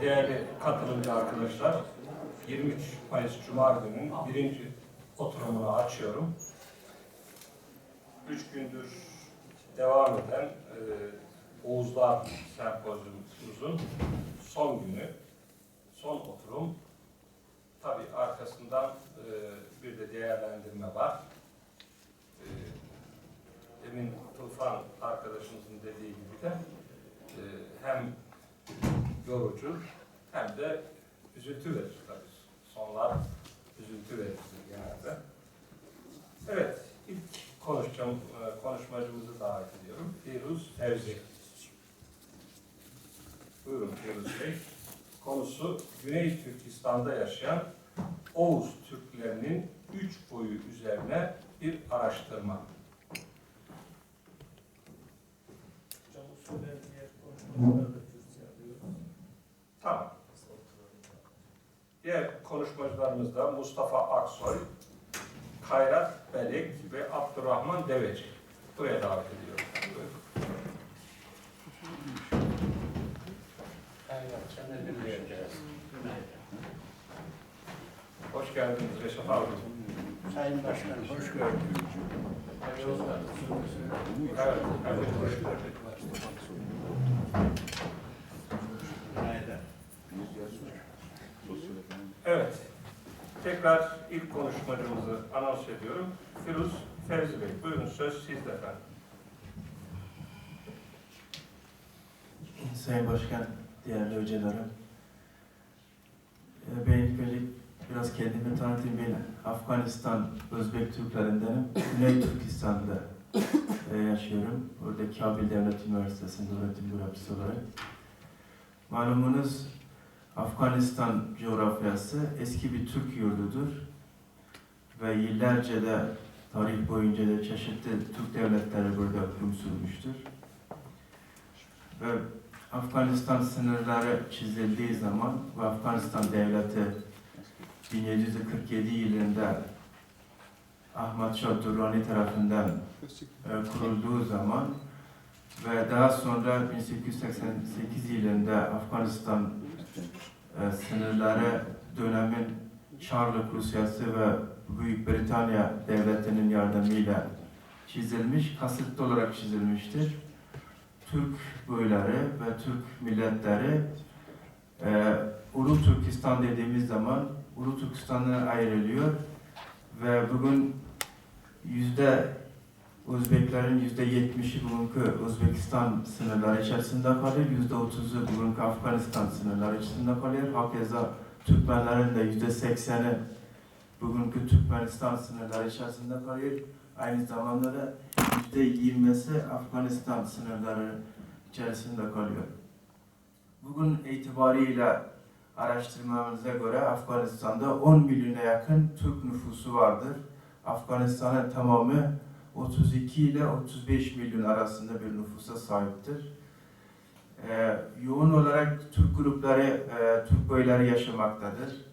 Değerli katılımcı arkadaşlar, 23 Mayıs Cuma günü birinci oturumunu açıyorum. Üç gündür devam eden e, Oğuzlar Sempozyumumuzun son günü, son oturum. Tabii arkasından e, bir de değerlendirme var. E, demin Tufan arkadaşımızın dediği gibi de e, hem yorucu hem de üzüntü verir tabii. Sonlar üzüntü verir genelde. Evet, ilk konuşacağım, e, konuşmacımızı davet ediyorum. Firuz Fevzi. Buyurun Firuz Bey. Konusu Güney Türkistan'da yaşayan Oğuz Türklerinin üç boyu üzerine bir araştırma. Hocam diğer konuşmalarda. Tamam. Diğer konuşmacılarımız da Mustafa Aksoy, Kayrat Belek ve Abdurrahman Deveci. Buraya davet ediyorum. Hoş geldiniz Reşat abi. Sayın Başkanım, hoş geldiniz. Evet, evet, hoş geldiniz. Tekrar ilk konuşmacımızı anons ediyorum. Firuz Fevzi Bey. Buyurun söz sizde efendim. Sayın Başkan, değerli hocalarım. İlk önce biraz kendimi tanıtayım. Ben Afganistan Özbek Türklerindenim. Güney Türkistan'da e, yaşıyorum. Orada Kabil Devlet Üniversitesi'nde öğretim görevlisi olarak. Malumunuz Afganistan coğrafyası eski bir Türk yurdudur. Ve yıllarca da tarih boyunca da çeşitli Türk devletleri burada hüküm sürmüştür. Ve Afganistan sınırları çizildiği zaman ve Afganistan devleti 1747 yılında Ahmad Shah Durrani tarafından e, kurulduğu zaman ve daha sonra 1888 yılında Afganistan e, sınırları dönemin Çarlık Rusyası ve Büyük Britanya devletinin yardımıyla çizilmiş, kasıtlı olarak çizilmiştir. Türk boyları ve Türk milletleri e, Ulu Türkistan dediğimiz zaman Ulu Türkistan'dan ayrılıyor ve bugün yüzde Özbeklerin yüzde yetmişi bugünkü Özbekistan sınırları içerisinde kalıyor, yüzde otuzu bugünkü Afganistan sınırları içerisinde kalıyor. Hakeza Türkmenlerin de yüzde sekseni bugünkü Türkmenistan sınırları içerisinde kalıyor. Aynı zamanda da yüzde yirmisi Afganistan sınırları içerisinde kalıyor. Bugün itibariyle araştırmamıza göre Afganistan'da 10 milyona yakın Türk nüfusu vardır. Afganistan'ın tamamı 32 ile 35 milyon arasında bir nüfusa sahiptir. Ee, yoğun olarak Türk grupları, e, Türk boyları yaşamaktadır.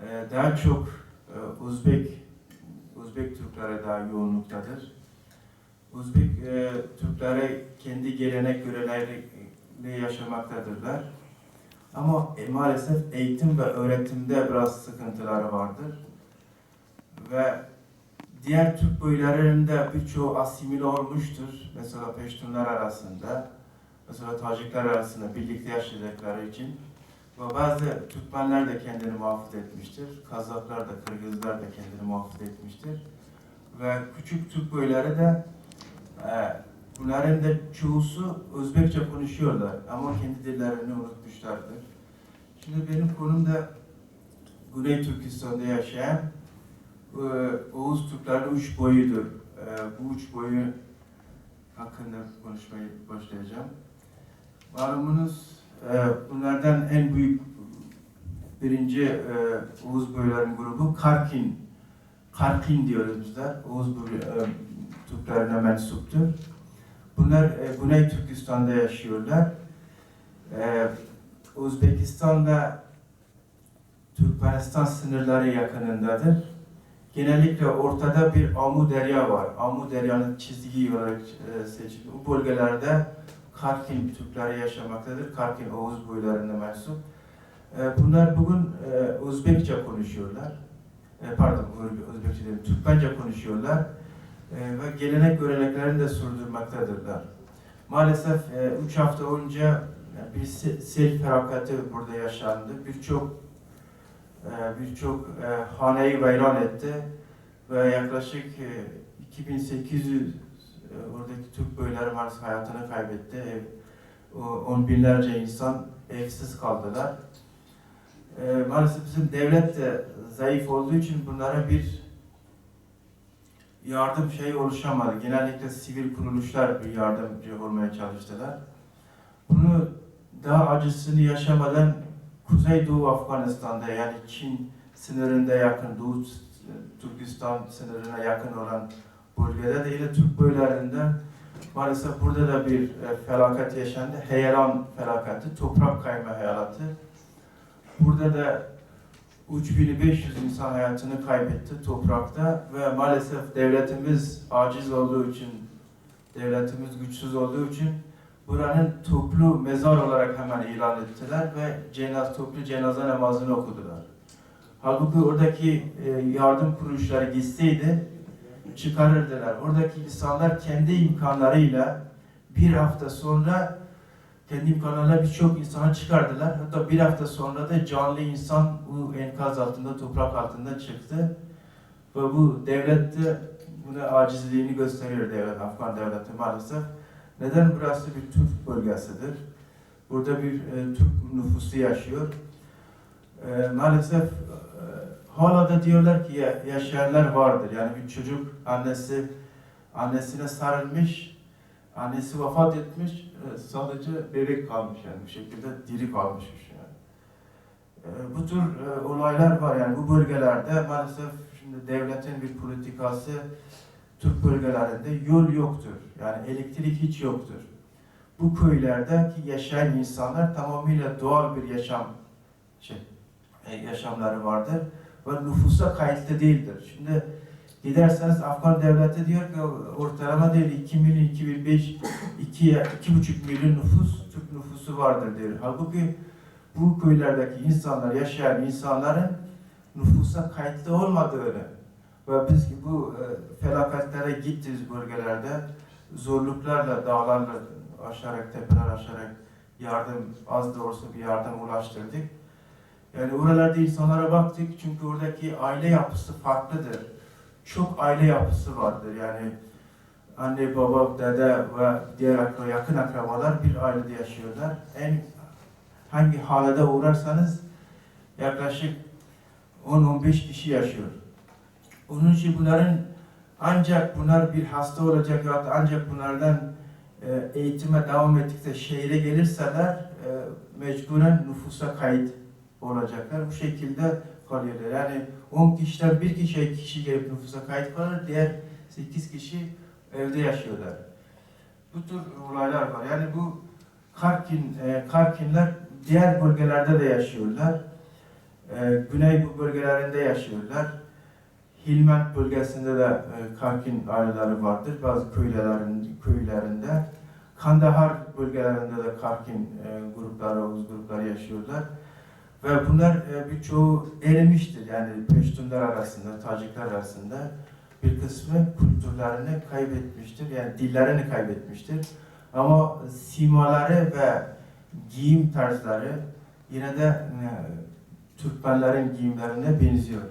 Ee, daha çok e, Uzbek, Uzbek Türkleri daha yoğunluktadır. Uzbek e, Türkleri kendi gelenek görenekle yaşamaktadırlar. Ama e, maalesef eğitim ve öğretimde biraz sıkıntıları vardır. Ve diğer Türk boylarında birçoğu asimile olmuştur. Mesela Peştunlar arasında, mesela Tacikler arasında birlikte yaşayacakları için. Ve bazı Türkmenler de kendini muhafaza etmiştir. Kazaklar da, Kırgızlar da kendini muhafaza etmiştir. Ve küçük Türk boyları da e, bunların da çoğusu Özbekçe konuşuyorlar ama kendi dillerini unutmuşlardır. Şimdi benim konum da Güney Türkistan'da yaşayan Oğuz Türklerin üç boyudur. E, bu üç boyu hakkında konuşmayı başlayacağım. Malumunuz e, bunlardan en büyük birinci e, Oğuz boyların grubu Karkin. Karkin diyoruz bizler. Oğuz boyu, e, Türklerine mensuptur. Bunlar e, Güney Türkistan'da yaşıyorlar. E, Özbekistan'la Türkmenistan sınırları yakınındadır. Genellikle ortada bir Amu Derya var. Amu Derya'nın çizdiği olarak e, seçildi. Bu bölgelerde Karkin Türkleri yaşamaktadır. Karkin Oğuz boylarına mensup. E, bunlar bugün e, Özbekçe konuşuyorlar. E, pardon, Özbekçe değil, Türkmence konuşuyorlar. E, ve gelenek göreneklerini de sürdürmektedirler. Maalesef 3 hafta önce e, bir se- sel felaketi burada yaşandı. Birçok e, birçok e, haneyi veyran etti ve yaklaşık e, 2800 e, oradaki Türk beyleri maalesef hayatını kaybetti. On binlerce insan evsiz kaldılar. E, maalesef bizim devlet de zayıf olduğu için bunlara bir yardım şeyi oluşamadı. Genellikle sivil kuruluşlar bir yardımcı olmaya çalıştılar. Bunu daha acısını yaşamadan Kuzeydoğu Afganistan'da yani Çin sınırında yakın, Doğu Türkistan sınırına yakın olan bölgede de yine Türk bölgelerinde maalesef burada da bir e, felaket yaşandı. Heyelan felaketi, toprak kayma hayatı. Burada da 3500 insan hayatını kaybetti toprakta ve maalesef devletimiz aciz olduğu için, devletimiz güçsüz olduğu için buranın toplu mezar olarak hemen ilan ettiler ve cenaz, toplu cenaze namazını okudular. Halbuki oradaki e, yardım kuruluşları gitseydi çıkarırdılar. Oradaki insanlar kendi imkanlarıyla bir hafta sonra kendi imkanlarıyla birçok insanı çıkardılar. Hatta bir hafta sonra da canlı insan bu enkaz altında, toprak altında çıktı. Ve bu devlet de buna acizliğini gösteriyor devlet, Afgan devleti maalesef. Neden burası bir Türk bölgesidir? Burada bir e, Türk nüfusu yaşıyor. E, maalesef e, hala da diyorlar ki ya, yaşayanlar vardır. Yani bir çocuk annesi annesine sarılmış, annesi vefat etmiş, e, sadece bebek kalmış yani bu şekilde diri yani. E, bu tür e, olaylar var yani bu bölgelerde maalesef şimdi devletin bir politikası Türk bölgelerinde yol yoktur. Yani elektrik hiç yoktur. Bu köylerdeki yaşayan insanlar tamamıyla doğal bir yaşam şey, e, yaşamları vardır ve nüfusa kayıtlı değildir. Şimdi giderseniz Afgan devleti diyor ki ortalama değil 2 milyon 2005 2 2,5 milyon nüfus Türk nüfusu vardır diyor. Halbuki bu köylerdeki insanlar yaşayan insanların nüfusa kayıtlı olmadığını ve biz bu e, felaketlere gittiğimiz bölgelerde zorluklarla, dağlarla aşarak, tepeler aşarak yardım, az da olsa bir yardım ulaştırdık. Yani oralarda insanlara baktık çünkü oradaki aile yapısı farklıdır. Çok aile yapısı vardır yani anne, baba, dede ve diğer yakın akrabalar bir ailede yaşıyorlar. En hangi halede uğrarsanız yaklaşık 10-15 kişi yaşıyor. Onun için bunların ancak bunlar bir hasta olacak ya da ancak bunlardan e, eğitime devam ettikçe şehire gelirseler e, mecburen nüfusa kayıt olacaklar. Bu şekilde kalıyorlar. Yani 10 kişiden bir kişi, kişi gelip nüfusa kayıt kalır, diğer 8 kişi evde yaşıyorlar. Bu tür olaylar var. Yani bu Karkin, e, Karkinler diğer bölgelerde de yaşıyorlar. Güney bu bölgelerinde yaşıyorlar. Hilment bölgesinde de e, Karkin aileleri vardır. Bazı köylerin, köylerinde. Kandahar bölgelerinde de Karkin e, grupları, Oğuz grupları yaşıyorlar. Ve bunlar e, birçoğu erimiştir. Yani Peştunlar arasında, Tacikler arasında bir kısmı kültürlerini kaybetmiştir. Yani dillerini kaybetmiştir. Ama simaları ve giyim tarzları yine de e, Türkmenlerin giyimlerine benziyor.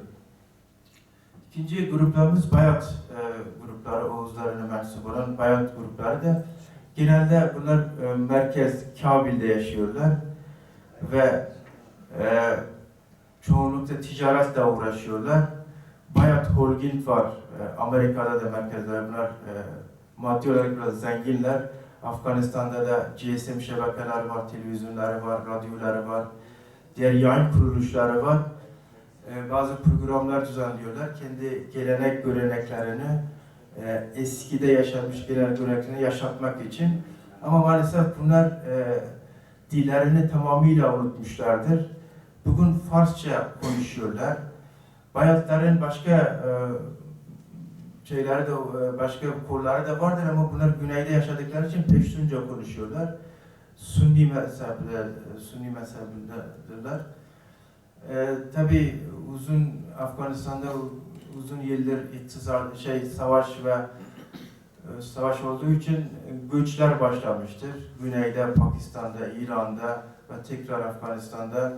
İkinci gruplarımız Bayat e, grupları, Oğuzlarına mensup olan Bayat grupları da genelde bunlar e, merkez Kabil'de yaşıyorlar ve e, çoğunlukla ticaretle uğraşıyorlar. Bayat Holding var. E, Amerika'da da merkezler bunlar e, maddi olarak biraz zenginler. Afganistan'da da GSM şebekeler var, televizyonları var, radyoları var. Diğer yayın kuruluşları var. E, bazı programlar düzenliyorlar. Kendi gelenek göreneklerini e, eskide yaşanmış gelenek göreneklerini yaşatmak için. Ama maalesef bunlar e, dillerini tamamıyla unutmuşlardır. Bugün Farsça konuşuyorlar. Bayatların başka e, şeyleri de e, başka kolları da vardır ama bunlar güneyde yaşadıkları için Peştunca konuşuyorlar. Sunni mezhepler, Sunni mezhebindedirler. Ee, tabii uzun Afganistan'da uzun yıldır iktisar, şey savaş ve e, savaş olduğu için göçler başlamıştır. Güneyde, Pakistan'da, İran'da ve tekrar Afganistan'da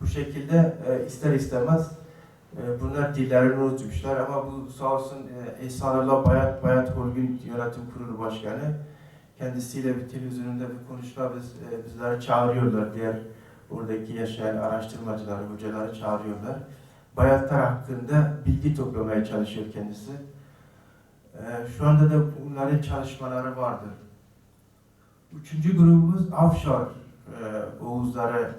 bu şekilde e, ister istemez e, bunlar dillerini unutmuşlar ama bu sağ olsun e, Ehsanullah Bayat, Bayat Holgün Yönetim Kurulu Başkanı kendisiyle bir televizyonunda bir konuşma biz, e, çağırıyorlar. Diğer oradaki yaşayan araştırmacıları, hocaları çağırıyorlar. Bayatlar hakkında bilgi toplamaya çalışıyor kendisi. E, şu anda da bunların çalışmaları vardır. Üçüncü grubumuz Afşar e, Oğuzları,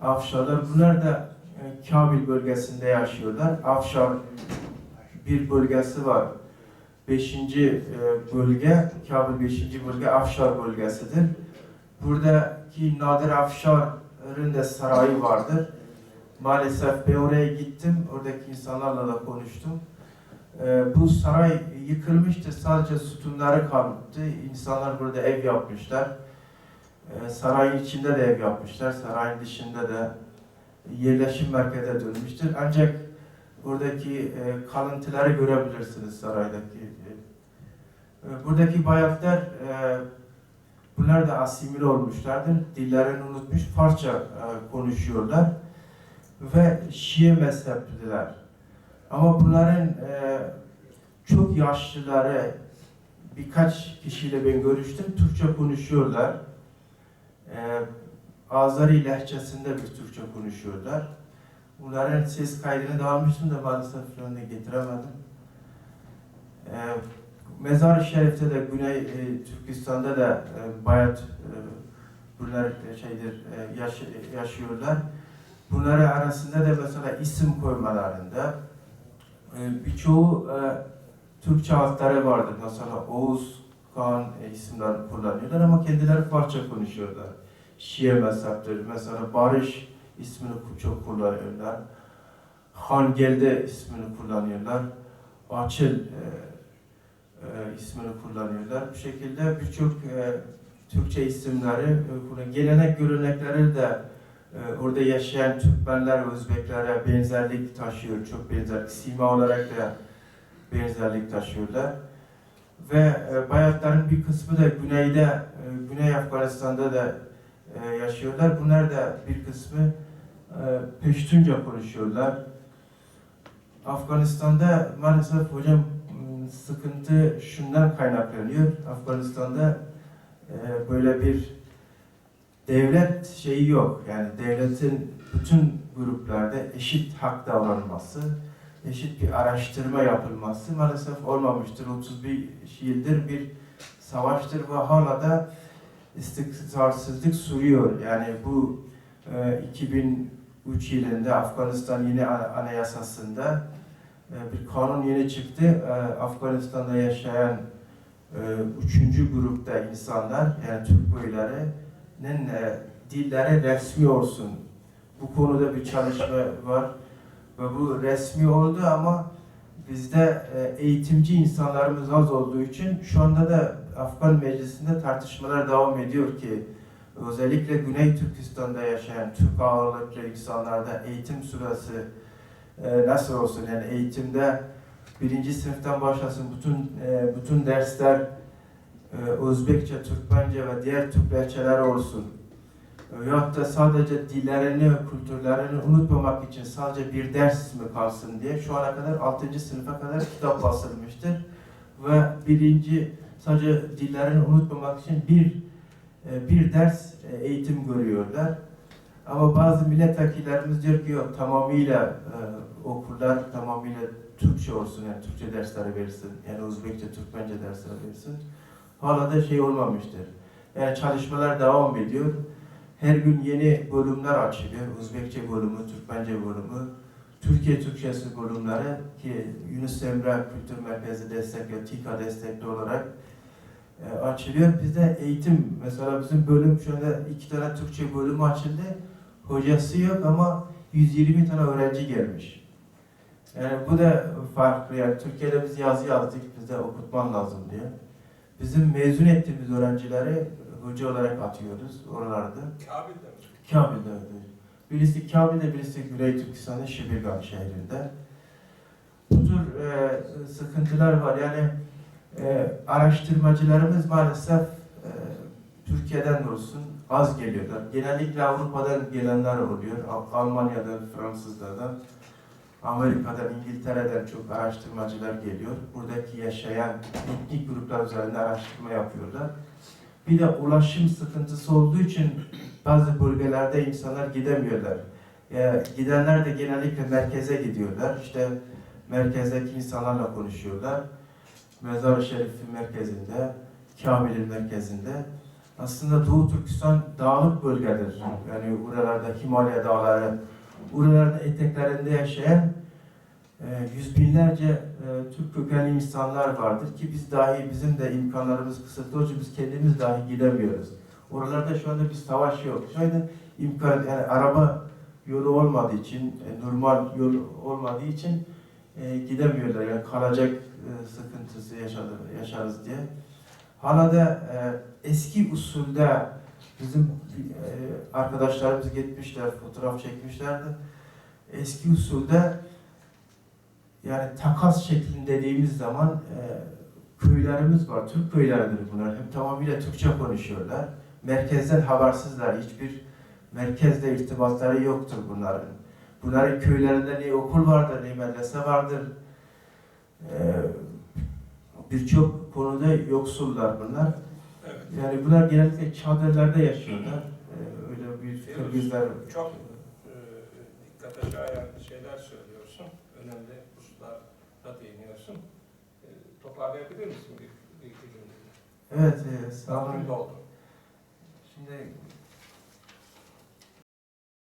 Afşarlar. Bunlar da e, Kabil bölgesinde yaşıyorlar. Afşar bir bölgesi var. Beşinci e, bölge, Kabil beşinci bölge Afşar bölgesidir. Buradaki Nadir Afşar'ın da sarayı vardır. Maalesef ben oraya gittim, oradaki insanlarla da konuştum. E, bu saray yıkılmıştı, sadece sütunları kalmıştı. İnsanlar burada ev yapmışlar. E, sarayın içinde de ev yapmışlar, sarayın dışında da yerleşim merkezine dönmüştür. Ancak buradaki e, kalıntıları görebilirsiniz saraydaki. E, buradaki bayatlar e, bunlar da asimile olmuşlardır. Dillerini unutmuş, Farsça e, konuşuyorlar ve Şii mezhepliler. Ama bunların e, çok yaşlıları birkaç kişiyle ben görüştüm. Türkçe konuşuyorlar. E, Azeri lehçesinde bir Türkçe konuşuyorlar. Bunların ses kaydını da almıştım da maalesef şu anda getiremedim. Ee, Mezar-ı Şerif'te de Güney e, Türkistan'da da e, bayat e, bunlar e, şeydir e, yaş- yaşıyorlar. Bunları arasında da mesela isim koymalarında e, birçoğu e, Türkçe adları vardır. Mesela Oğuz, Kaan e, isimler kullanıyorlar ama kendileri Farsça konuşuyorlar. Şii mezheptir. Mesela Barış ismini çok kullanıyorlar. Hangelde ismini kullanıyorlar. Açıl e, ismini kullanıyorlar. Bu şekilde birçok e, Türkçe isimleri e, Gelenek görenekleri de orada yaşayan Türkmenler, Özbeklere benzerlik taşıyor. Çok benzerlik. Sima olarak da benzerlik taşıyorlar. Ve e, Bayatların bir kısmı da güneyde, e, Güney Afganistan'da da e, yaşıyorlar. Bunlar da bir kısmı Peştunca konuşuyorlar. Afganistan'da maalesef hocam m, sıkıntı şundan kaynaklanıyor. Afganistan'da böyle bir devlet şeyi yok. Yani devletin bütün gruplarda eşit hak davranması, eşit bir araştırma yapılması maalesef olmamıştır. 31 yıldır bir savaştır ve hala da istikrarsızlık sürüyor. Yani bu e, 2003 yılında Afganistan yeni anayasasında e, bir kanun yeni çıktı. E, Afganistan'da yaşayan e, üçüncü grupta insanlar yani Türk boylarının e, dilleri resmi olsun. Bu konuda bir çalışma var ve bu resmi oldu ama bizde e, eğitimci insanlarımız az olduğu için şu anda da Afgan Meclisi'nde tartışmalar devam ediyor ki özellikle Güney Türkistan'da yaşayan Türk ağırlıklı insanlarda eğitim süresi e, nasıl olsun yani eğitimde birinci sınıftan başlasın bütün e, bütün dersler Özbekçe, Türkmence ve diğer Türk lehçeler olsun. Veyahut da sadece dillerini, kültürlerini unutmamak için sadece bir ders mi kalsın diye şu ana kadar 6. sınıfa kadar kitap basılmıştır. Ve birinci sadece dillerini unutmamak için bir e, bir ders e, eğitim görüyorlar. Ama bazı milletvekillerimiz diyor ki yok tamamıyla e, okullar tamamıyla Türkçe olsun yani Türkçe dersleri versin. Yani Özbekçe, Türkmence dersleri versin. Hala da şey olmamıştır. Yani çalışmalar devam ediyor. Her gün yeni bölümler açılıyor. Özbekçe bölümü, Türkmence bölümü, Türkiye Türkçesi bölümleri ki Yunus Emre Kültür Merkezi destekliyor, TİKA destekli olarak e, açılıyor. Bizde eğitim, mesela bizim bölüm anda iki tane Türkçe bölümü açıldı. Hocası yok ama 120 tane öğrenci gelmiş. Yani bu da farklı. Yani Türkiye'de biz yazı yazdık, bize okutman lazım diye. Bizim mezun ettiğimiz öğrencileri hoca olarak atıyoruz oralarda. Kabil'de mi? Kabil'de öyle. Birisi Kabil'de, birisi Güney Türkistan'ın Şibirgan şehrinde. Bu tür e, sıkıntılar var. Yani e, araştırmacılarımız maalesef e, Türkiye'den olsun az geliyorlar. Genellikle Avrupa'dan gelenler oluyor. Al- Almanya'dan, Fransızlardan, Amerika'dan, İngiltere'den çok araştırmacılar geliyor. Buradaki yaşayan etnik gruplar üzerinde araştırma yapıyorlar. Bir de ulaşım sıkıntısı olduğu için bazı bölgelerde insanlar gidemiyorlar. E, gidenler de genellikle merkeze gidiyorlar. İşte merkezdeki insanlarla konuşuyorlar. Mezar-ı Şerif'in merkezinde, Kamil'in merkezinde. Aslında Doğu Türkistan dağlık bölgedir. Yani buralarda Himalaya dağları, buraların eteklerinde yaşayan e, yüz binlerce e, Türk kökenli insanlar vardır ki biz dahi bizim de imkanlarımız kısıtlı olduğu için biz kendimiz dahi gidemiyoruz. Oralarda şu anda bir savaş yok. Şu anda imkan yani araba yolu olmadığı için, e, normal yol olmadığı için e, gidemiyorlar. Yani kalacak e, sıkıntısı yaşadı, yaşarız diye. Hala da e, eski usulde bizim e, arkadaşlarımız gitmişler, fotoğraf çekmişlerdi. Eski usulde yani takas şeklinde dediğimiz zaman e, köylerimiz var. Türk köyleridir bunlar. Hem tamamıyla Türkçe konuşuyorlar. Merkezden habersizler. Hiçbir merkezle irtibatları yoktur bunların. Bunların köylerinde ne okul vardır, ne medrese vardır. E, Birçok konuda yoksullar bunlar. Evet. Yani bunlar genellikle çadırlarda yaşıyorlar. E, öyle bir Kırgızlar Çok e, dikkate şayan şeyler söylüyorsun. Hususlara değiniyorsun. E, toparlayabilir misin bir, bir iki cümleyle? Evet, e, sağ olun. Şimdi